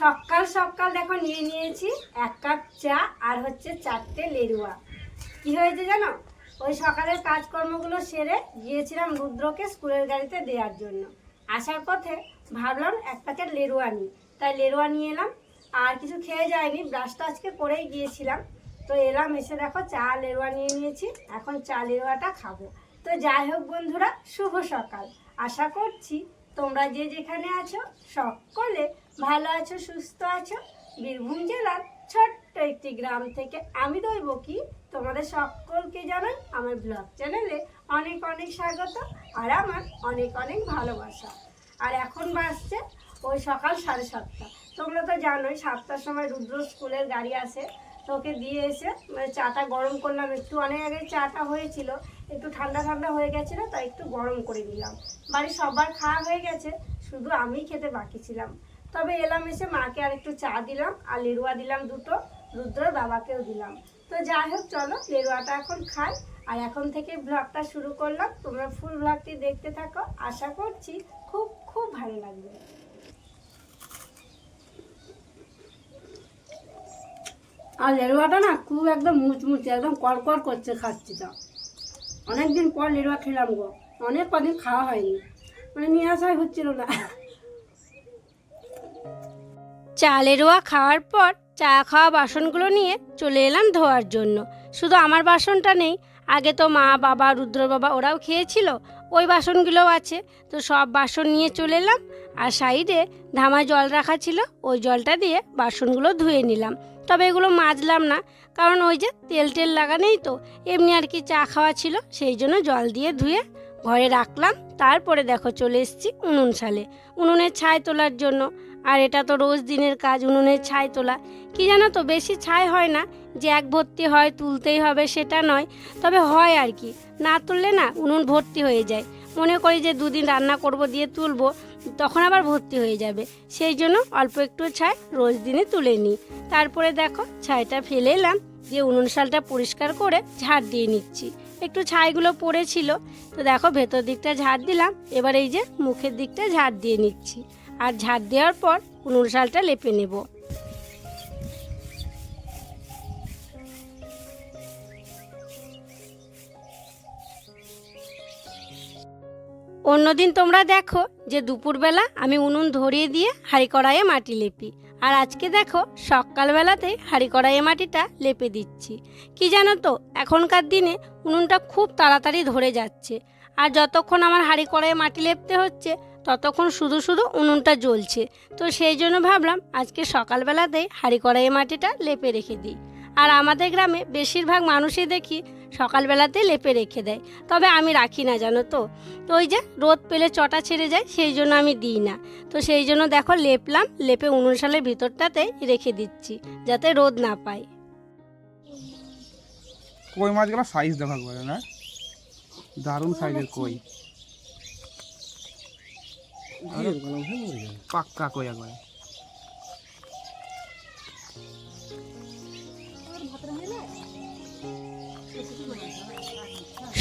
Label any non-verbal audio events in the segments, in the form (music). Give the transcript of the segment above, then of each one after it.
সকাল সকাল দেখো নিয়ে নিয়েছি এক কাপ চা আর হচ্ছে চারটে লেরুয়া। কি হয়েছে জানো? ওই সকালের কাজকর্মগুলো সেরে গিয়েছিলাম রুদ্রকে স্কুলের গাড়িতে দেওয়ার জন্য। আসার পথে ভাবলাম এক প্যাকেট লেরুয়া নিই। তাই লেরুয়া নিয়ে এলাম। আর কিছু খেয়ে যায়নি ব্রাশটা আজকে করেই গিয়েছিলাম। তো এলাম, এসে দেখো চা, লেরুয়া নিয়ে নিয়েছি। এখন চা, লেরুয়াটা খাব। তো যাই হোক বন্ধুরা, শুভ সকাল। আশা করছি তোমরা যে যেখানে আছো, সকলে ভালো আছো, সুস্থ আছো। বীরভূম জেলার ছোট্ট একটি গ্রাম থেকে আমি দইব কি তোমাদের সকলকে জানাই আমার ব্লগ চ্যানেলে অনেক অনেক স্বাগত আর আমার অনেক অনেক ভালোবাসা। আর এখন বাজছে ওই সকাল সাড়ে সাতটা। তোমরা তো জানোই, সাতটার সময় রুদ্র স্কুলের গাড়ি আসে। তোকে দিয়ে এসে মানে চাটা গরম করলাম। একটু অনেক আগে চাটা হয়েছিল। একটু ঠান্ডা ঠান্ডা হয়ে গেছিল, তাই একটু গরম করে দিলাম বাড়ির সবার খাওয়া হয়ে গেছে, শুধু আমিই খেতে বাকি ছিলাম। তবে এলাম এসে মাকে আর একটু চা দিলাম, আর লেরুয়া দিলাম দুটো রুদ্রর বাবাকেও দিলাম। তো যাই হোক, চলো, লেরুয়াটা এখন খাই। আর এখন থেকে ব্লগটা শুরু করলাম। তোমরা ফুল ব্লগটি দেখতে থাকো। আশা করছি খুব খুব ভালো লাগবে। আর লেরুয়াটা না খুব একদম মুচমুচে, একদম কড়কড় করছে খাচ্ছি তা। অনেকদিন পর লেরুয়া খেলাম গো। অনেক কদিন খাওয়া হয়নি। মানে নিয়ে আসাই হচ্ছিল না। চালেরোয়া খাওয়ার পর চা খাওয়া বাসনগুলো নিয়ে চলে এলাম ধোয়ার জন্য। শুধু আমার বাসনটা নেই, আগে তো মা, বাবা, রুদ্র বাবা ওরাও খেয়েছিল, ওই বাসনগুলোও আছে। তো সব বাসন নিয়ে চলে এলাম, আর সাইডে ধামায় জল রাখা ছিল, ওই জলটা দিয়ে বাসনগুলো ধুয়ে নিলাম। তবে এগুলো মাজলাম না, কারণ ওই যে তেল টেল লাগা নেই তো, এমনি আর কি চা খাওয়া ছিল, সেই জন্য জল দিয়ে ধুয়ে ঘরে রাখলাম। তারপরে দেখো চলে এসেছি উনুন সালে উনুনের ছাই তোলার জন্য। আর এটা তো রোজ দিনের কাজ, উনুনের ছাই তোলা। কি জানো তো, বেশি ছাই হয় না, যে এক ভর্তি হয় তুলতেই হবে সেটা নয়, তবে হয় আর কি। না তুললে না উনুন ভর্তি হয়ে যায়। মনে করি যে দুদিন রান্না করব দিয়ে তুলবো তখন আবার ভর্তি হয়ে যাবে। সেই জন্য অল্প একটু ছাই রোজ দিনে তুলে নিই। তারপরে দেখো ছাইটা ফেলে এলাম, দিয়ে উনুন শালটা পরিষ্কার করে ঝাড় দিয়ে নিচ্ছি। একটু ছাইগুলো পড়েছিল, তো দেখো ভেতর দিকটা ঝাড় দিলাম, এবার এই যে মুখের দিকটা ঝাড় দিয়ে নিচ্ছি। আর ঝাড় দেওয়ার পর উনুন শালটা লেপে নেব। অন্যদিন তোমরা দেখো যে দুপুরবেলা আমি উনুন ধরিয়ে দিয়ে হাঁড়ি কড়াইয়ে মাটি লেপি। আর আজকে দেখো সকালবেলাতেই হাঁড়ি কড়াইয়ে মাটিটা লেপে দিচ্ছি। কি জানো তো, এখনকার দিনে উনুনটা খুব তাড়াতাড়ি ধরে যাচ্ছে। আর যতক্ষণ আমার হাঁড়ি কড়াইয়ে মাটি লেপতে হচ্ছে, ততক্ষণ শুধু শুধু উনুনটা জ্বলছে। তো সেই জন্য ভাবলাম আজকে সকালবেলাতেই হাঁড়ি কড়াইয়ে মাটিটা লেপে রেখে দিই। আর আমাদের গ্রামে বেশিরভাগ মানুষই দেখি সকালবেলাতে লেপে রেখে দেয়। তবে আমি রাখি না জানো তো। তো ওই যে রোদ পেলে চটা ছেড়ে যায় সেই জন্য আমি দিই না। তো সেই জন্য দেখো লেপলাম লেপে উনুন সালের ভিতরটাতে রেখে দিচ্ছি যাতে রোদ না পায়। কই মাছগুলো? সাইজ দেখা করে না দারুণ সাইজের কই। পাক্কা কই একবারে।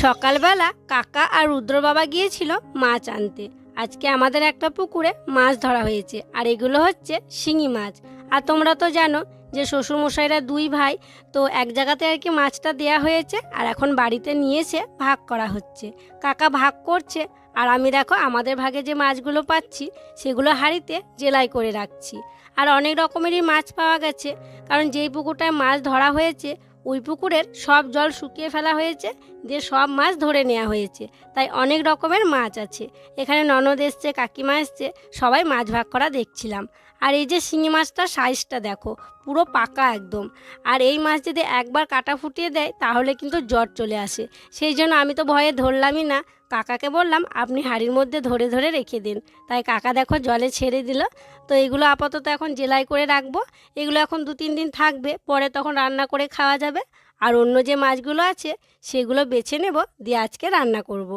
সকালবেলা কাকা আর রুদ্র বাবা গিয়েছিল মাছ আনতে। আজকে আমাদের একটা পুকুরে মাছ ধরা হয়েছে, আর এগুলো হচ্ছে শিঙি মাছ। আর তোমরা তো জানো যে শ্বশুরমশাইরা দুই ভাই, তো এক জায়গাতে আর কি মাছটা দেয়া হয়েছে, আর এখন বাড়িতে নিয়ে এসে ভাগ করা হচ্ছে। কাকা ভাগ করছে, আর আমি দেখো আমাদের ভাগে যে মাছগুলো পাচ্ছি, সেগুলো হাঁড়িতে জেলাই করে রাখছি। আর অনেক রকমেরই মাছ পাওয়া গেছে, কারণ যেই পুকুরটায় মাছ ধরা হয়েছে ওই পুকুরের সব জল শুকিয়ে ফেলা হয়েছে, দিয়ে সব মাছ ধরে নেওয়া হয়েছে। তাই অনেক রকমের মাছ আছে। এখানে ননদ এসছে, কাকিমা এসছে, সবাই মাছ ভাগ করা দেখছিলাম। আর এই যে শিঙি মাছটা সাইজটা দেখো, পুরো পাকা একদম। আর এই মাছ যদি একবার কাটা ফুটিয়ে দেয়, তাহলে কিন্তু জ্বর চলে আসে। সেই জন্য আমি তো ভয়ে ধরলামই না কাকাকে বললাম, আপনি হাঁড়ির মধ্যে ধরে ধরে রেখে দিন। তাই কাকা দেখো জলে ছেড়ে দিল। তো এগুলো আপাতত এখন জেলাই করে রাখব। এগুলো এখন দু তিন দিন থাকবে, পরে তখন রান্না করে খাওয়া যাবে। আর অন্য যে মাছগুলো আছে, সেগুলো বেছে নেব, দিয়ে আজকে রান্না করব।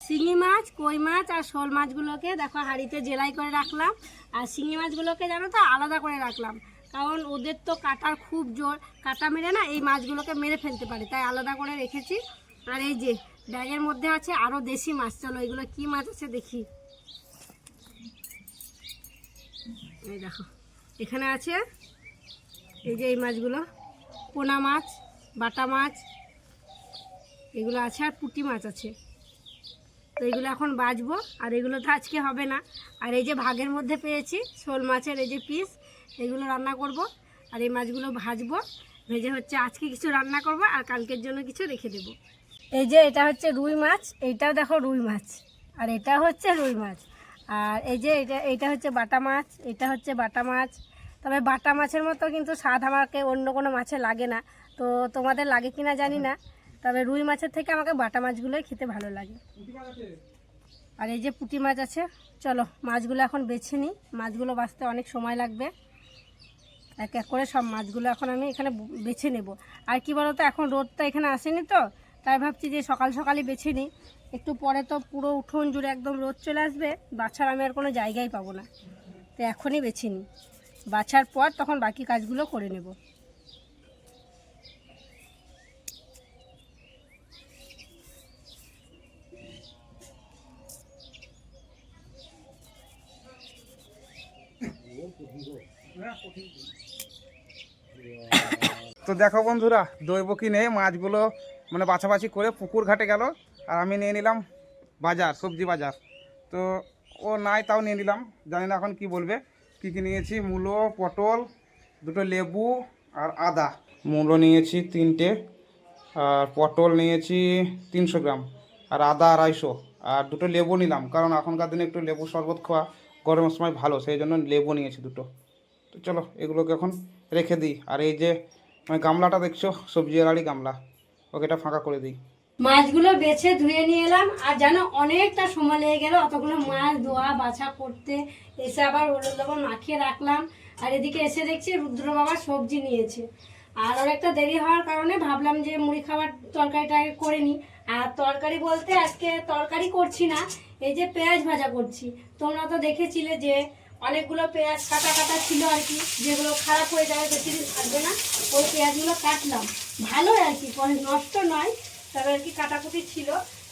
শিঙি মাছ, কই মাছ আর শোল মাছগুলোকে দেখো হাঁড়িতে জেলাই করে রাখলাম। আর শিঙি মাছগুলোকে জানো তো আলাদা করে রাখলাম। কারণ ওদের তো কাটার খুব জোর। কাটা মেরে না এই মাছগুলোকে মেরে ফেলতে পারে, তাই আলাদা করে রেখেছি। আর এই যে ব্যাগের মধ্যে আছে আরও দেশি মাছ। চলো, এগুলো কি মাছ আছে দেখি। এই দেখো, এখানে আছে এই যে এই মাছগুলো, পোনা মাছ, বাটা মাছ, এগুলো আছে আর পুঁটি মাছ আছে। তো এগুলো এখন বাজবো আর এগুলো তো আজকে হবে না। আর এই যে ভাগের মধ্যে পেয়েছি, শোল মাছের এই যে পিস এগুলো রান্না করব, আর এই মাছগুলো ভাজবো, ভেজে হচ্ছে আজকে কিছু রান্না করব, আর কালকের জন্য কিছু রেখে দেব। এই যে এটা হচ্ছে রুই মাছ, এইটাও দেখো রুই মাছ, আর এটা হচ্ছে রুই মাছ, আর এই যে এটা, এইটা হচ্ছে বাটা মাছ, এটা হচ্ছে বাটা মাছ, তবে বাটা মাছের মতো কিন্তু স্বাদ আমাকে অন্য কোনো মাছে লাগে না, তো তোমাদের লাগে কিনা জানি না, তবে রুই মাছের থেকে আমাকে বাটা মাছগুলোই খেতে ভালো লাগে। আর এই যে পুঁটি মাছ আছে, চলো মাছগুলো এখন বেছে নিই, মাছগুলো বাঁচতে অনেক সময় লাগবে, এক এক করে সব মাছগুলো এখন আমি এখানে বেছে নেব। আর কি বলো তো এখন রোদটা এখানে আসেনি তো তাই ভাবছি যে সকাল সকালই বেছে নিই। একটু পরে তো পুরো উঠোন জুড়ে একদম রোদ চলে আসবে, বাছার আমি আর কোনো জায়গাই পাবো না। তো এখনই বেছে নিই। বাছার পর তখন বাকি কাজগুলো করে নেব। তো দেখো বন্ধুরা, দৈব কিনে মাছগুলো মানে বাছাবাছি করে পুকুর ঘাটে গেল, আর আমি নিয়ে নিলাম বাজার, সবজি বাজার। তো ও নাই, তাও নিয়ে নিলাম। জানি না এখন কি বলবে। কি কি নিয়েছি? মূলো, পটল, দুটো লেবু আর আদা। মূলো নিয়েছি তিনটে, আর পটল নিয়েছি তিনশো গ্রাম, আর আদা আড়াইশো। আর দুটো লেবু নিলাম, কারণ এখনকার দিনে একটু লেবু শরবত খাওয়া গরমের সময় ভালো, সেই জন্য লেবু নিয়েছি দুটো। তো চলো, এগুলোকে এখন রেখে দিই। আর এই যে মানে গামলাটা দেখছ? সবজি আলাড়ি গামলা। ওকে এটা ফাঁকা করে দিই। মাছগুলো বেছে ধুয়ে নিয়ে এলাম, আর যেন অনেকটা সময় লেগে গেল, অতগুলো মাছ ধোয়া বাছা করতে এসে আবার হলুদ লবণ মাখিয়ে রাখলাম। আর এদিকে এসে দেখছি রুদ্র বাবা সবজি নিয়েছে। আর অনেকটা দেরি হওয়ার কারণে ভাবলাম যে মুড়ি খাবার তরকারিটা করে নিই। আর তরকারি বলতে আজকে তরকারি করছি না, এই যে পেঁয়াজ ভাজা করছি। তোমরা তো দেখেছিলে যে অনেকগুলো পেঁয়াজ কাটা কাটা ছিল আর কি, যেগুলো খারাপ হয়ে যাবে বেশি দিন থাকবে না, ওই পেঁয়াজগুলো কাটলাম। ভালো আর কি, পরে নষ্ট নয়, তবে আর কি কাটাকুটি ছিল।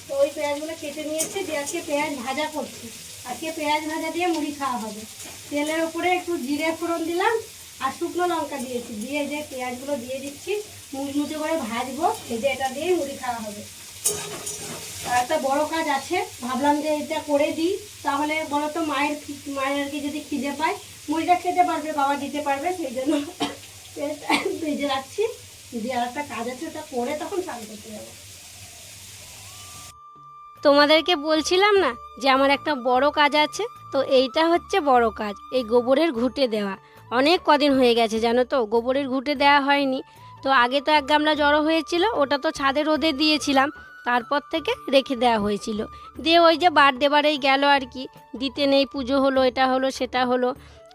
তো ওই পেঁয়াজগুলো কেটে নিয়েছি, দিয়ে আজকে পেঁয়াজ ভাজা করছি। আজকে পেঁয়াজ ভাজা দিয়ে মুড়ি খাওয়া হবে। তেলের উপরে একটু জিরে ফোড়ন দিলাম, আর শুকনো লঙ্কা দিয়েছি। দিয়ে যে পেঁয়াজগুলো দিয়ে দিচ্ছি মুচমুচে করে ভাজবো এই যে এটা দিয়ে মুড়ি খাওয়া হবে। একটা বড় কাজ আছে, ভাবলাম যে এটা করে দিই। তাহলে বলো তো মায়ের মায়ের আর কি যদি খিদে পায়, মুড়িটা খেতে পারবে, বাবা দিতে পারবে, সেই জন্য (laughs) ভেজে রাখছি। দিয়ে আর একটা কাজ আছে, ওটা করে তখন স্নান করতে যাব। তোমাদেরকে বলছিলাম না যে আমার একটা বড় কাজ আছে? তো এইটা হচ্ছে বড় কাজ, এই গোবরের ঘুঁটে দেওয়া। অনেক কদিন হয়ে গেছে, জানো তো, গোবরের ঘুঁটে দেওয়া হয়নি। তো আগে তো এক গামলা জড়ো হয়েছিল, ওটা তো ছাদে রোদে দিয়েছিলাম। তারপর থেকে রেখে দেওয়া হয়েছিল। দিয়ে ওই যে বার দেবারেই গেল আর কি, দিতে নেই, পুজো হলো, এটা হলো, সেটা হলো।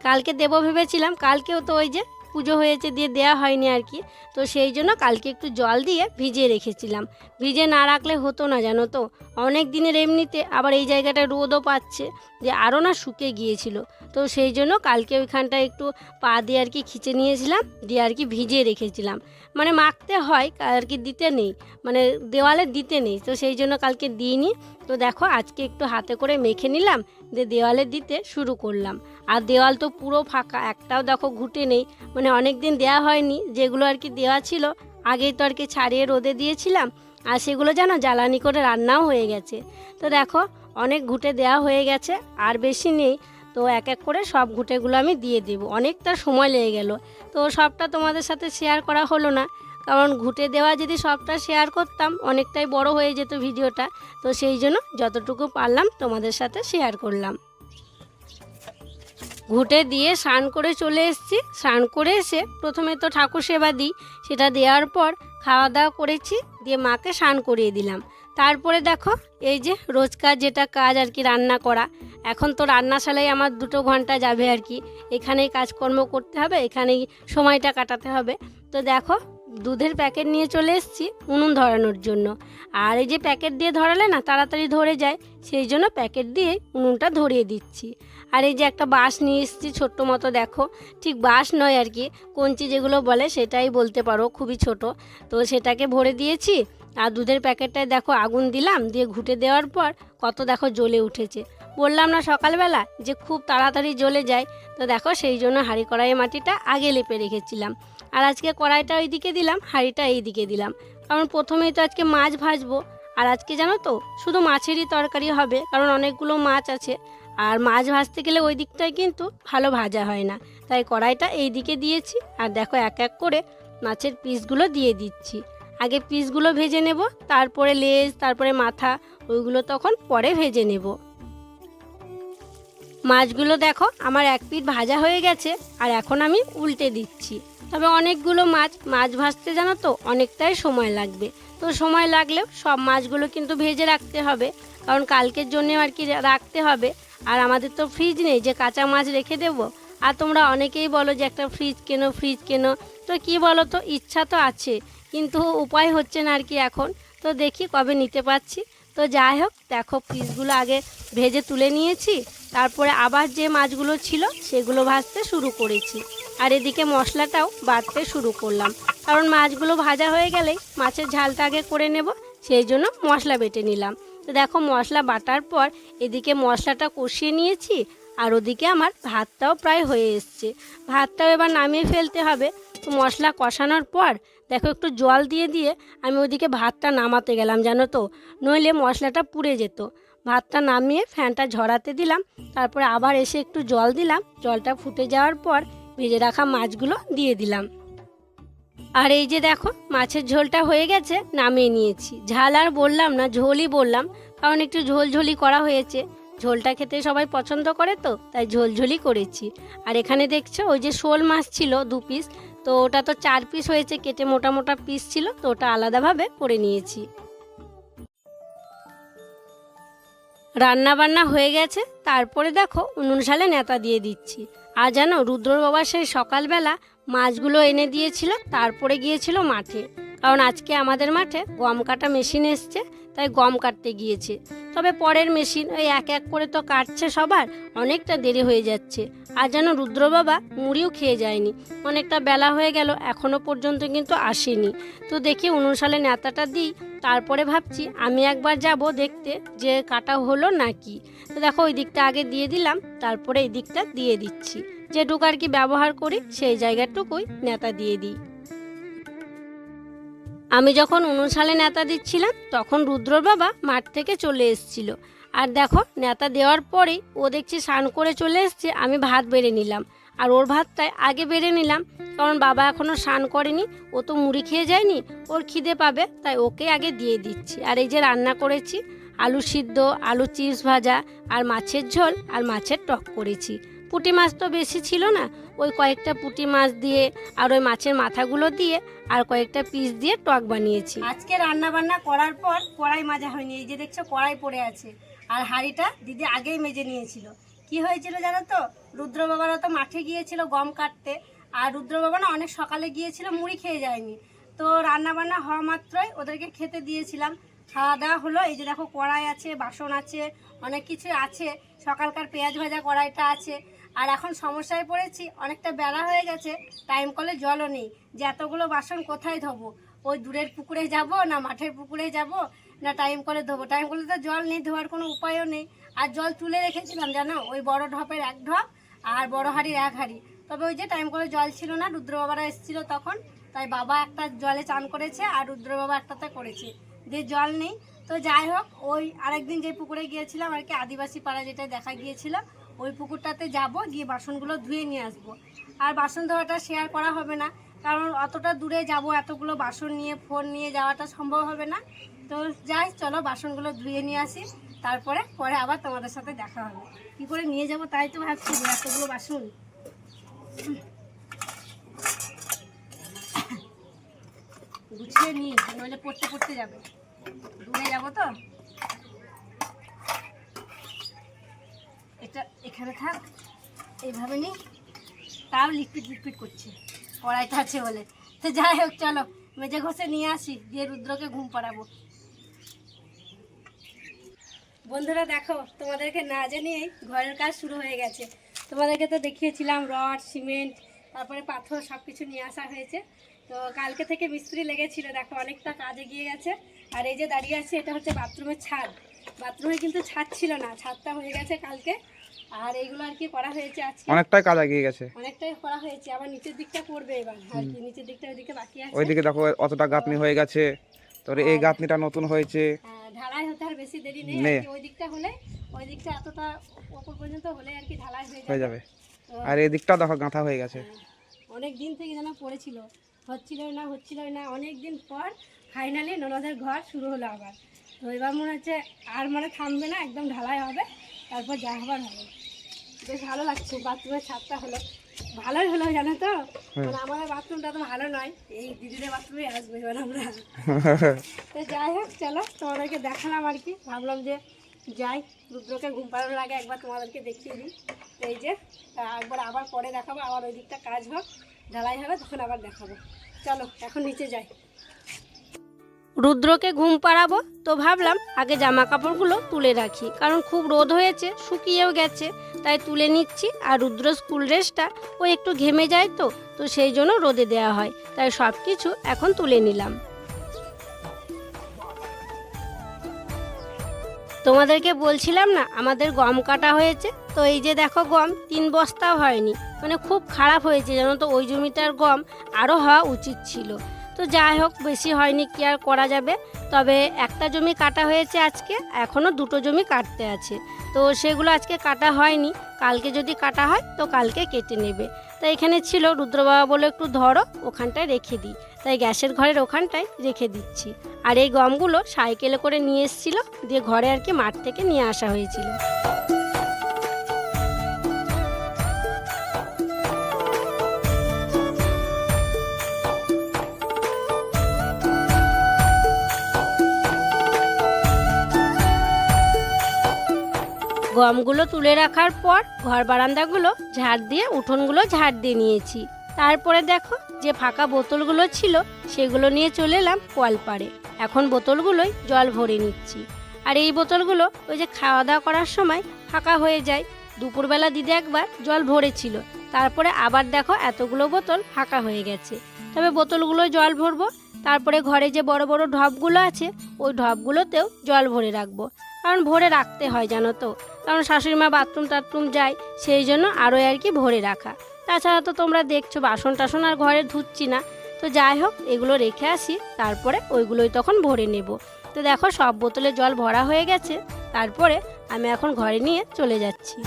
কালকে দেবো ভেবেছিলাম, কালকেও তো ওই যে পুজো হয়েছে দিয়ে দেওয়া হয়নি আর কি। তো সেই জন্য কালকে একটু জল দিয়ে ভিজিয়ে রেখেছিলাম। ভিজে না রাখলে হতো না, জানো তো? অনেক দিনের এমনিতে আবার এই জায়গাটা রোদও পাচ্ছে যে আরও না শুকে গিয়েছিল। তো সেই জন্য কালকে ওইখানটা একটু পা দিয়ে আর কি খিচে নিয়েছিলাম, দিয়ে আর কি ভিজিয়ে রেখেছিলাম। মানে মাখতে হয়, আর কি দিতে নেই। মানে দেওয়ালে দিতে নেই। তো সেই জন্য কালকে দিইনি। তো দেখো, আজকে একটু হাতে করে মেখে নিলাম, দিয়ে দেওয়ালে দিতে শুরু করলাম। আর দেওয়াল তো পুরো ফাঁকা, একটাও দেখো ঘুটে নেই। মানে অনেক দিন দেওয়া হয়নি, যেগুলো আর কি দেওয়া ছিল, আগেই তো আর কি ছাড়িয়ে রোদে দিয়েছিলাম। আর সেগুলো যেন জ্বালানি করে রান্নাও হয়ে গেছে। তো দেখো, অনেক ঘুটে দেওয়া হয়ে গেছে, আর বেশি নেই। তো এক এক করে সব ঘুটেগুলো আমি দিয়ে দেব। অনেকটা সময় লেগে গেল। তো সবটা তোমাদের সাথে শেয়ার করা হলো না। কারণ ঘুটে দেওয়া যদি সবটা শেয়ার করতাম, অনেকটাই বড় হয়ে যেত ভিডিওটা। তো সেই জন্য যতটুকু পারলাম তোমাদের সাথে শেয়ার করলাম। ঘুটে দিয়ে স্নান করে চলে এসেছি। স্নান করে এসে প্রথমে তো ঠাকুর সেবা দিই, সেটা দেওয়ার পর খাওয়া দাওয়া করেছি, দিয়ে মাকে স্নান করিয়ে দিলাম। তারপরে দেখো, এই যে রোজকার যেটা কাজ আর কি রান্না করা, এখন তো রান্নাশালায় আমার দুটো ঘণ্টা যাবে আর কি। এখানেই কাজকর্ম করতে হবে, এখানেই সময়টা কাটাতে হবে। তো দেখো দুধের প্যাকেট নিয়ে চলে এসেছি উনুন ধরানোর জন্য। আর এই যে প্যাকেট দিয়ে ধরালে না, তাড়াতাড়ি ধরে যায়, সেই জন্য প্যাকেট দিয়ে উনুনটা ধরিয়ে দিচ্ছি। আর এই যে একটা বাঁশ নিয়ে এসেছি ছোট্ট মতো, দেখো, ঠিক বাঁশ নয় আর কি, কঞ্চি যেগুলো বলে সেটাই বলতে পারো, খুবই ছোট। তো সেটাকে ভরে দিয়েছি, আর দুধের প্যাকেটটায় দেখো আগুন দিলাম, দিয়ে ঘুটে দেওয়ার পর কত দেখো জ্বলে উঠেছে। বললাম না সকালবেলা যে খুব তাড়াতাড়ি জ্বলে যায়। তো দেখো সেই জন্য হাঁড়ি কড়াইয়ের মাটিটা আগে লেপে রেখেছিলাম। আর আজকে কড়াইটা ওই দিকে দিলাম, হাঁড়িটা এই দিকে দিলাম। কারণ প্রথমেই তো আজকে মাছ ভাজবো। আর আজকে জানো তো, শুধু মাছেরই তরকারি হবে, কারণ অনেকগুলো মাছ আছে। আর মাছ ভাজতে গেলে ওই দিকটায় কিন্তু ভালো ভাজা হয় না। তাই কড়াইটা এই দিকে দিয়েছি। আর দেখো এক এক করে মাছের পিসগুলো দিয়ে দিচ্ছি। আগে পিসগুলো ভেজে নেব, তারপরে লেজ, তারপরে মাথা, ওইগুলো তখন পরে ভেজে নেব। মাছগুলো দেখো, আমার এক পিঠ ভাজা হয়ে গেছে, আর এখন আমি উল্টে দিচ্ছি। তবে অনেকগুলো মাছ মাছ ভাজতে জানো তো, অনেকটাই সময় লাগবে। তো সময় লাগলেও সব মাছগুলো কিন্তু ভেজে রাখতে হবে, কারণ কালকের জন্য আর কি রাখতে হবে। আর আমাদের তো ফ্রিজ নেই, যে কাঁচা মাছ রেখে দেব। আর তোমরা অনেকেই বলো যে একটা ফ্রিজ কেনো ফ্রিজ কেনো। তো কি বলো তো ইচ্ছা তো আছে, কিন্তু উপায় হচ্ছে না আর কি এখন। তো দেখি কবে নিতে পারছি। তো যাই হোক, দেখো পিসগুলো আগে ভেজে তুলে নিয়েছি। তারপরে আবার যে মাছগুলো ছিল সেগুলো ভাজতে শুরু করেছি। আর এদিকে মশলাটাও বাটতে শুরু করলাম। কারণ মাছগুলো ভাজা হয়ে গেলেই মাছের ঝালটা আগে করে নেব, সেই জন্য মশলা বেটে নিলাম। তো দেখো মশলা বাটার পর এদিকে মশলাটা কষিয়ে নিয়েছি, আর ওদিকে আমার ভাতটাও প্রায় হয়ে এসছে। ভাতটাও এবার নামিয়ে ফেলতে হবে। তো মশলা কষানোর পর দেখো একটু জল দিয়ে দিয়ে আমি ওদিকে ভাতটা নামাতে গেলাম, জানো তো? নইলে মশলাটা পুড়ে যেত। ভাতটা নামিয়ে ফ্যানটা ঝরাতে দিলাম। তারপরে আবার এসে একটু জল দিলাম। জলটা ফুটে যাওয়ার পর ভেজে রাখা মাছগুলো দিয়ে দিলাম। আর এই যে দেখো, মাছের ঝোলটা হয়ে গেছে, নামিয়ে নিয়েছি। ঝাল আর বললাম না, ঝোলই বললাম, কারণ একটু ঝোল ঝোলই করা হয়েছে। ঝোলটা খেতে সবাই পছন্দ করে তো, তাই ঝোল ঝোলই করেছি। আর এখানে দেখছ, ওই যে শোল মাছ ছিল দু পিস তো ওটা তো চার পিস হয়েছে, কেটে মোটা মোটা পিস ছিল, তো ওটা আলাদাভাবে করে নিয়েছি। রান্না বান্না হয়ে গেছে, তারপরে দেখো উনুন সালে নেতা দিয়ে দিচ্ছি। আর যেন রুদ্রর বাবা সেই সকালবেলা মাছগুলো এনে দিয়েছিল, তারপরে গিয়েছিল মাঠে। কারণ আজকে আমাদের মাঠে গম কাটা মেশিন এসছে তাই গম কাটতে গিয়েছে। তবে পরের মেশিন ওই এক এক করে তো কাটছে সবার, অনেকটা দেরি হয়ে যাচ্ছে। আর যেন রুদ্র বাবা মুড়িও খেয়ে যায়নি। অনেকটা বেলা হয়ে গেল এখনও পর্যন্ত কিন্তু আসেনি। তো দেখি উনুন সালে নেতাটা দিই, তারপরে ভাবছি আমি একবার যাব দেখতে যে কাটা হলো নাকি। তো দেখো ওই দিকটা আগে দিয়ে দিলাম, তারপরে এই দিকটা দিয়ে দিচ্ছি। যেটুকু আর কি ব্যবহার করি, সেই জায়গাটুকুই নেতা দিয়ে দিই। আমি যখন উনুন নেতা দিচ্ছিলাম, তখন রুদ্রর বাবা মাঠ থেকে চলে এসেছিল। আর দেখো, নেতা দেওয়ার পরেই ও দেখছি স্নান করে চলে এসছে, আমি ভাত বেড়ে নিলাম। আর ওর ভাতটাই আগে বেড়ে নিলাম, কারণ বাবা এখনও স্নান করেনি, ও তো মুড়ি খেয়ে যায়নি, ওর খিদে পাবে, তাই ওকে আগে দিয়ে দিচ্ছি। আর এই যে রান্না করেছি, আলু সিদ্ধ, আলু চিপস ভাজা, আর মাছের ঝোল, আর মাছের টক করেছি। পুঁটি মাছ তো বেশি ছিল না। ওই কয়েকটা পুঁটি মাছ দিয়ে আর ওই মাছের মাথাগুলো দিয়ে আর কয়েকটা পিস দিয়ে টক বানিয়েছি। আজকে রান্না বান্না করার পর কড়াই মাজা হয়নি, এই যে দেখছ কড়াই পড়ে আছে। আর হাঁড়িটা দিদি আগেই মেজে নিয়েছিল। কি হয়েছিল জানো তো? রুদ্র বাবারা তো মাঠে গিয়েছিল গম কাটতে। আর রুদ্র বাবা না অনেক সকালে গিয়েছিল, মুড়ি খেয়ে যায়নি। তো রান্না বান্না হওয়া মাত্রই ওদেরকে খেতে দিয়েছিলাম। খাওয়া দাওয়া হলো, এই যে দেখো কড়াই আছে, বাসন আছে, অনেক কিছু আছে। সকালকার পেঁয়াজ ভাজা কড়াইটা আছে। আর এখন সমস্যায় পড়েছি, অনেকটা বেড়া হয়ে গেছে টাইম কলে জলও নেই, যে এতগুলো বাসন কোথায় ধোবো? ওই দূরের পুকুরে যাব না মাঠের পুকুরে যাব? না টাইম কলে ধোবো? টাইম কলে তো জল নেই, ধোয়ার কোনো উপায়ও নেই। আর জল তুলে রেখেছিলাম, জানো? ওই বড় ঢপের এক ঢপ আর বড় হাঁড়ির এক হাঁড়ি। তবে ওই যে টাইম কলে জল ছিল না রুদ্র বাবারা এসেছিল তখন, তাই বাবা একটা জলে চান করেছে আর রুদ্র বাবা একটাতে করেছে। দিয়ে জল নেই, তো যাই হোক, ওই আরেকদিন যে পুকুরে গিয়েছিলাম, আর কি আদিবাসী পাড়া যেটা দেখা গিয়েছিল ওই পুকুরটাতে যাব, গিয়ে বাসনগুলো ধুয়ে নিয়ে আসব। আর বাসন ধোয়াটা শেয়ার করা হবে না, কারণ অতটা দূরে যাব, এতগুলো বাসন নিয়ে ফোন নিয়ে যাওয়াটা সম্ভব হবে না। তো যাই, চলো বাসনগুলো ধুয়ে নিয়ে আসি, তারপরে, পরে আবার তোমাদের সাথে দেখা হবে। কী করে নিয়ে যাব তাই তো ভাবছি এতগুলো বাসন। গুছিয়ে নিই, নইলে পড়তে পড়তে যাবে। দূরে যাব তো? এটা এখানে থাক, এইভাবে নি তাও লিকুইড লিকুইড করছে। কড়াইটা আছে বলে। তো যাই হোক, চলো মেজে ঘষে নিয়ে আসি, দিয়ে রুদ্রকে ঘুম পাড়াবো। বন্ধুরা দেখো, তোমাদেরকে না জানিয়েই ঘরের কাজ শুরু হয়ে গেছে। তোমাদেরকে তো দেখিয়েছিলাম, রড, সিমেন্ট, তারপরে পাথর সব কিছু নিয়ে আসা হয়েছে। তো কালকে থেকে মিস্ত্রি লেগেছিল, দেখো, অনেকটা কাজ এগিয়ে গেছে। আর এই যে দাঁড়িয়ে আছে, এটা হচ্ছে বাথরুমের ছাদ। বাথরুমে কিন্তু ছাদ ছিল না, ছাদটা হয়ে গেছে কালকে। আর এইগুলো আর কি করা হয়েছে আজকে? অনেকটাই কাজ এগিয়ে গেছে। অনেকটাই করা হয়েছে আবার নিচের দিকটা করবে এবার। আর কি নিচের দিকটা ওইদিকে বাকি আছে। ওইদিকে দেখো অতটা গাঁথনি হয়ে গেছে। তারপরে এই গাঁথনিটা নতুন হয়েছে। হ্যাঁ, ঢালাই হতে আর বেশি দেরি নেই। ওই দিকটা হলে ওই দিকটা এতটা ওপর পর্যন্ত হলে আর কি ঢালাই হয়ে হয়ে যাবে। আর এই দিকটাও দেখো গাঁথা হয়ে গেছে। অনেক দিন থেকে যেন পড়েছিল। হচ্ছিল না হচ্ছিল না। অনেক দিন পর ফাইনালি ননদের ঘর শুরু হলো আবার। তো এবার মনে হচ্ছে আর মানে থামবে না একদম ঢালাই হবে তারপর যা হবার হবে। বেশ ভালো লাগছে বাথরুমের ছাদটা হলো। ভালোই হলো জানো তো? মানে আমাদের বাথরুমটা তো ভালো নয় এই দিদিদের বাথরুমে আসবে এবার আমরা। (laughs) তো যাই হোক চলো তোমাদেরকে দেখালাম আর কি। ভাবলাম যে যাই রুদ্রকে ঘুম পাড়ানোর আগে একবার তোমাদেরকে দেখিয়ে দিই। তো এই যে একবার আবার পরে দেখাবো আবার ওই দিকটা কাজ হোক ঢালাই হবে তখন আবার দেখাবো। চলো এখন নিচে যাই। রুদ্রকে ঘুম পাড়াবো? তো ভাবলাম আগে জামা কাপড়গুলো তুলে রাখি, কারণ খুব রোদ হয়েছে, শুকিয়েও গেছে, তাই তুলে নিচ্ছি। আর রুদ্র স্কুল ড্রেসটা ও একটু ঘেমে যায় তো তো সেই জন্য রোদে দেওয়া হয়, তাই সব কিছু এখন তুলে নিলাম। তোমাদেরকে বলছিলাম না, আমাদের গম কাটা হয়েছে? তো এই যে দেখো গম, তিন বস্তাও হয়নি মানে খুব খারাপ হয়েছে, জানো তো? ওই জমিটার গম আরও হওয়া উচিত ছিল। তো যাই হোক, বেশি হয়নি কি আর করা যাবে। তবে একটা জমি কাটা হয়েছে আজকে এখনও দুটো জমি কাটতে আছে। তো সেগুলো আজকে কাটা হয়নি, কালকে যদি কাটা হয়, তো কালকে কেটে নেবে। তো এখানে ছিল, রুদ্রবাবা বলে একটু ধরো, ওখানটায় রেখে দিই। তাই গ্যাসের ঘরের ওখানটায় রেখে দিচ্ছি। আর এই গমগুলো সাইকেলে করে নিয়ে এসেছিল, দিয়ে ঘরে আর কি মাঠ থেকে নিয়ে আসা হয়েছিল। গমগুলো তুলে রাখার পর ঘর বারান্দাগুলো ঝাড় দিয়ে, উঠোনগুলো ঝাড় দিয়ে নিয়েছি। তারপরে দেখো যে ফাঁকা বোতলগুলো ছিল, সেগুলো নিয়ে চলে এলাম কলপাড়ে। এখন বোতলগুলোই জল ভরে নিচ্ছি। আর এই বোতলগুলো ওই যে খাওয়া দাওয়া করার সময় ফাঁকা হয়ে যায়। দুপুরবেলা দিদি একবার জল ভরেছিল। তারপরে আবার দেখো এতগুলো বোতল ফাঁকা হয়ে গেছে। তবে বোতলগুলো জল ভরবো। তারপরে ঘরে যে বড় বড় ঢপগুলো আছে, ওই ঢপগুলোতেও জল ভরে রাখব। কারণ ভরে রাখতে হয়, জানো তো। কারণ শাশুড়ি মা বাথরুম টাথরুম যায়, সেই জন্য আরও আর কি ভরে রাখা। তাছাড়া তো তোমরা দেখছ, বাসন টাসন আর ঘরে ধুচ্ছি না। তো যাই হোক, এগুলো রেখে আসি, তারপরে ওইগুলোই তখন ভরে নেব। তো দেখো, সব বোতলে জল ভরা হয়ে গেছে, তারপরে আমি এখন ঘরে নিয়ে চলে যাচ্ছি।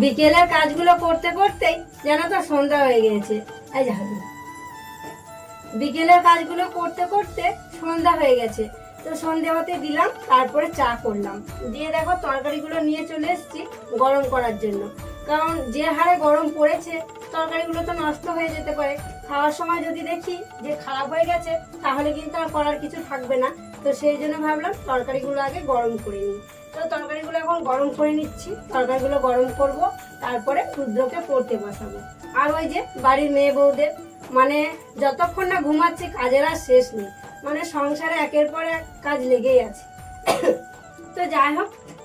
বিকেলের কাজগুলো করতে করতেই যেন তো সন্ধ্যা হয়ে গেছে এই যাবি বিকেলের কাজগুলো করতে করতে সন্ধ্যা হয়ে গেছে। তো সন্ধ্যা হতে দিলাম, তারপরে চা করলাম। দিয়ে দেখো তরকারিগুলো নিয়ে চলে এসেছি গরম করার জন্য। কারণ যে হারে গরম পড়েছে, তরকারিগুলো তো নষ্ট হয়ে যেতে পারে। খাওয়ার সময় যদি দেখি যে খারাপ হয়ে গেছে, তাহলে কিন্তু আর করার কিছু থাকবে না। তো সেই জন্য ভাবলাম তরকারিগুলো আগে গরম করে নিই। তো তরকারিগুলো এখন গরম করে নিচ্ছি। তরকারিগুলো গরম করব, তারপরে ক্ষুদ্রকে পড়তে বসাবো। আর ওই যে বাড়ির মেয়ে বউদের মানে যতক্ষণ না ঘুমাচ্ছি, কাজের আর শেষ নেই। মানে সংসারে একের পর এক কাজ লেগেই আছে। (coughs) তো যাই হোক